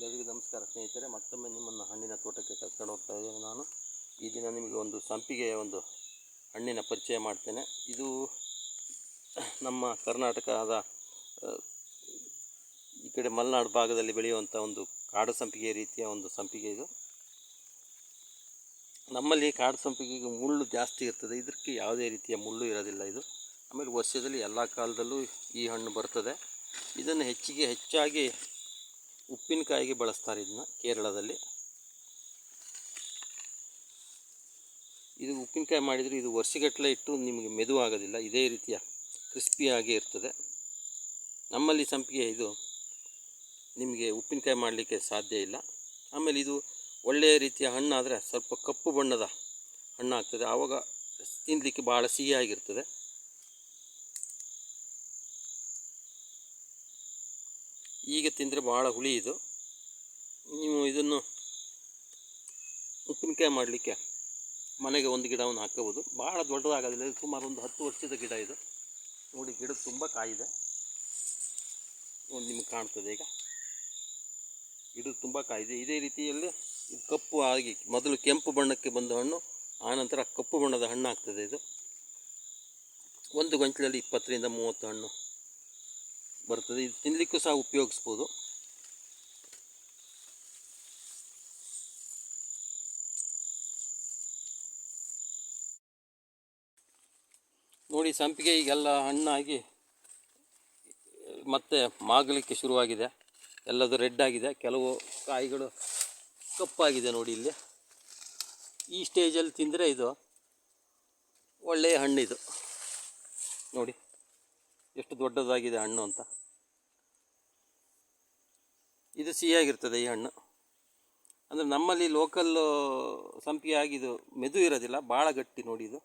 ಎಲ್ಲರಿಗೂ ನಮಸ್ಕಾರ ಸ್ನೇಹಿತರೆ, ಮತ್ತೊಮ್ಮೆ ನಿಮ್ಮನ್ನು ಹಣ್ಣಿನ ತೋಟಕ್ಕೆ ಕರ್ಕೊಂಡು ಹೋಗ್ತಾ ಇದ್ದೇನೆ ನಾನು. ಈ ದಿನ ನಿಮಗೆ ಒಂದು ಸಂಪಿಗೆಯ ಒಂದು ಹಣ್ಣಿನ ಪರಿಚಯ ಮಾಡ್ತೇನೆ. ಇದು ನಮ್ಮ ಕರ್ನಾಟಕದ ಈ ಕಡೆ ಮಲೆನಾಡು ಭಾಗದಲ್ಲಿ ಬೆಳೆಯುವಂಥ ಒಂದು ಕಾಡು ಸಂಪಿಗೆ ರೀತಿಯ ಒಂದು ಸಂಪಿಗೆ ಇದು. ನಮ್ಮಲ್ಲಿ ಕಾಡು ಸಂಪಿಗೆಗೆ ಮುಳ್ಳು ಜಾಸ್ತಿ ಇರ್ತದೆ. ಇದಕ್ಕೆ ಯಾವುದೇ ರೀತಿಯ ಮುಳ್ಳು ಇರೋದಿಲ್ಲ ಇದು. ಆಮೇಲೆ ವರ್ಷದಲ್ಲಿ ಎಲ್ಲ ಕಾಲದಲ್ಲೂ ಈ ಹಣ್ಣು ಬರ್ತದೆ. ಇದನ್ನು ಹೆಚ್ಚಿಗೆ ಹೆಚ್ಚಾಗಿ ಉಪ್ಪಿನಕಾಯಿಗೆ ಬಳಸ್ತಾರೆ ಇದನ್ನ, ಕೇರಳದಲ್ಲಿ. ಇದು ಉಪ್ಪಿನಕಾಯಿ ಮಾಡಿದರೆ ಇದು ವರ್ಷಗಟ್ಟಲೆ ಇಟ್ಟು ನಿಮಗೆ ಮೆದು ಆಗೋದಿಲ್ಲ, ಇದೇ ರೀತಿಯ ಕ್ರಿಸ್ಪಿಯಾಗಿ ಇರ್ತದೆ. ನಮ್ಮಲ್ಲಿ ಸಂಪಿಗೆ ಇದು ನಿಮಗೆ ಉಪ್ಪಿನಕಾಯಿ ಮಾಡಲಿಕ್ಕೆ ಸಾಧ್ಯ ಇಲ್ಲ. ಆಮೇಲೆ ಇದು ಒಳ್ಳೆಯ ರೀತಿಯ ಹಣ್ಣಾದರೆ ಸ್ವಲ್ಪ ಕಪ್ಪು ಬಣ್ಣದ ಹಣ್ಣಾಗ್ತದೆ, ಆವಾಗ ತಿನ್ನಲಿಕ್ಕೆ ಭಾಳ ಸಿಹಿಯಾಗಿರ್ತದೆ. ಈಗ ತಿಂದರೆ ಭಾಳ ಹುಳಿ ಇದು. ನೀವು ಇದನ್ನು ಉಪ್ಪಿನಕಾಯಿ ಮಾಡಲಿಕ್ಕೆ ಮನೆಗೆ ಒಂದು ಗಿಡವನ್ನು ಹಾಕೋಬೋದು. ಭಾಳ ದೊಡ್ಡದಾಗೋದಿಲ್ಲ, ಇದು ಸುಮಾರು ಒಂದು ಹತ್ತು ವರ್ಷದ ಗಿಡ ಇದು. ನೋಡಿ, ಗಿಡ ತುಂಬ ಕಾಯಿದೆ. ನೋಡಿ, ನಿಮಗೆ ಕಾಣ್ತದೆ ಈಗ. ಗಿಡ ತುಂಬ ಕಾಯಿದೆ. ಇದೇ ರೀತಿಯಲ್ಲಿ ಇದು ಕಪ್ಪು ಆಗಿ, ಮೊದಲು ಕೆಂಪು ಬಣ್ಣಕ್ಕೆ ಬಂದ ಹಣ್ಣು ಆನಂತರ ಕಪ್ಪು ಬಣ್ಣದ ಹಣ್ಣು ಆಗ್ತದೆ ಇದು. ಒಂದು ಗಂಟಲಲ್ಲಿ ಇಪ್ಪತ್ತರಿಂದ ಮೂವತ್ತು ಹಣ್ಣು. ಬರ್ತದೆ. ಇದು ತಿನ್ನಲಿಕ್ಕೂ ಸಹ ಉಪಯೋಗಿಸ್ಬೋದು. ನೋಡಿ, ಸಂಪಿಗೆ ಈಗೆಲ್ಲ ಹಣ್ಣಾಗಿ, ಮತ್ತೆ ಮಾಗಲಿಕ್ಕೆ ಶುರುವಾಗಿದೆ. ಎಲ್ಲದು ರೆಡ್ ಆಗಿದೆ. ಕೆಲವು ಕಾಯಿಗಳು ಕಪ್ಪಾಗಿದೆ ನೋಡಿ ಇಲ್ಲಿ. ಈ ಸ್ಟೇಜಲ್ಲಿ ತಿಂದರೆ ಇದು ಒಳ್ಳೆಯ ಹಣ್ಣಿದು. ನೋಡಿ. ಎಷ್ಟು ದೊಡ್ಡದಾಗಿದೆ ಹಣ್ಣು ಅಂತ. ಇದು ಸಿಹಿಯಾಗಿರ್ತದೆ ಈ ಹಣ್ಣು. ಅಂದರೆ ನಮ್ಮಲ್ಲಿ ಲೋಕಲ್ ಆಗಿದು ಮೆದು ಇರೋದಿಲ್ಲ ಭಾಳ ಗಟ್ಟಿ ನೋಡಿ ಇದು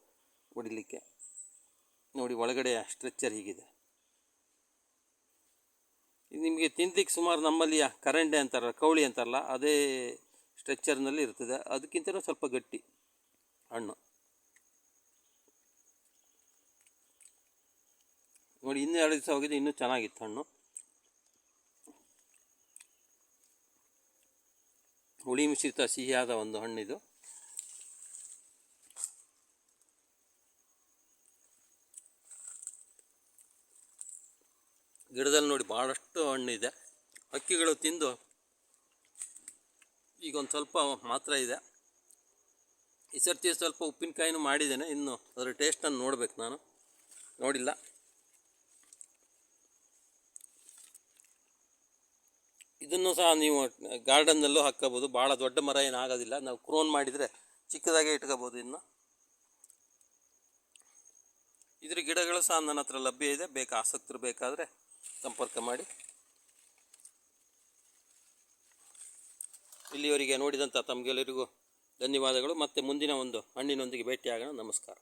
ಹೊಡಿಲಿಕ್ಕೆ. ನೋಡಿ ಒಳಗಡೆ ಸ್ಟ್ರೆಚ್ಚರ್ ಹೀಗಿದೆ. ಇದು ನಿಮಗೆ ತಿಂತಿಕ್ಕೆ ಸುಮಾರು ನಮ್ಮಲ್ಲಿ ಕರಂಡೆ ಅಂತಾರಲ್ಲ ಕವಳಿ ಅಂತಾರಲ್ಲ, ಅದೇ ಸ್ಟ್ರೆಚ್ಚರ್ನಲ್ಲಿ ಇರ್ತದೆ ಅದಕ್ಕಿಂತಲೂ ಸ್ವಲ್ಪ ಗಟ್ಟಿ ಹಣ್ಣು. ನೋಡಿ, ಇನ್ನೂ ಎರಡು ದಿವಸ ಹೋಗಿದ್ದು ಇನ್ನೂ ಚೆನ್ನಾಗಿತ್ತು ಹಣ್ಣು. ಹುಳಿ ಮಿಶ್ರಿತ ಸಿಹಿಯಾದ ಒಂದು ಹಣ್ಣಿದು. ಗಿಡದಲ್ಲಿ ನೋಡಿ ಭಾಳಷ್ಟು ಹಣ್ಣಿದೆ. ಹಕ್ಕಿಗಳು ತಿಂದು ಈಗ ಒಂದು ಸ್ವಲ್ಪ ಮಾತ್ರ ಇದೆ. ಈ ಸರ್ತಿ ಸ್ವಲ್ಪ ಉಪ್ಪಿನಕಾಯಿನೂ ಮಾಡಿದ್ದೇನೆ. ಇನ್ನು ಅದರ ಟೇಸ್ಟನ್ನು ನೋಡಬೇಕು ನಾನು. ನೋಡಿಲ್ಲ. ಇದನ್ನು ಸಹ ನೀವು ಗಾರ್ಡನ್ನಲ್ಲೂ ಹಾಕ್ಕೋಬೋದು ಭಾಳ ದೊಡ್ಡ ಮರ ಏನಾಗೋದಿಲ್ಲ. ನಾವು ಕ್ರೋನ್ ಮಾಡಿದರೆ ಚಿಕ್ಕದಾಗೆ ಇಟ್ಕೋಬೋದು ಇನ್ನು. ಇದ್ರ ಗಿಡಗಳು ಸಹ ನನ್ನ ಹತ್ರ ಲಭ್ಯ ಇದೆ. ಬೇಕು ಆಸಕ್ತರು ಬೇಕಾದರೆ ಸಂಪರ್ಕ ಮಾಡಿ. ಇಲ್ಲಿವರೆಗೆ ನೋಡಿದಂಥ ತಮಗೆಲ್ಲರಿಗೂ ಧನ್ಯವಾದಗಳು. ಮತ್ತು ಮುಂದಿನ ಒಂದು ಹಣ್ಣಿನೊಂದಿಗೆ ಭೇಟಿಯಾಗೋಣ. ನಮಸ್ಕಾರ.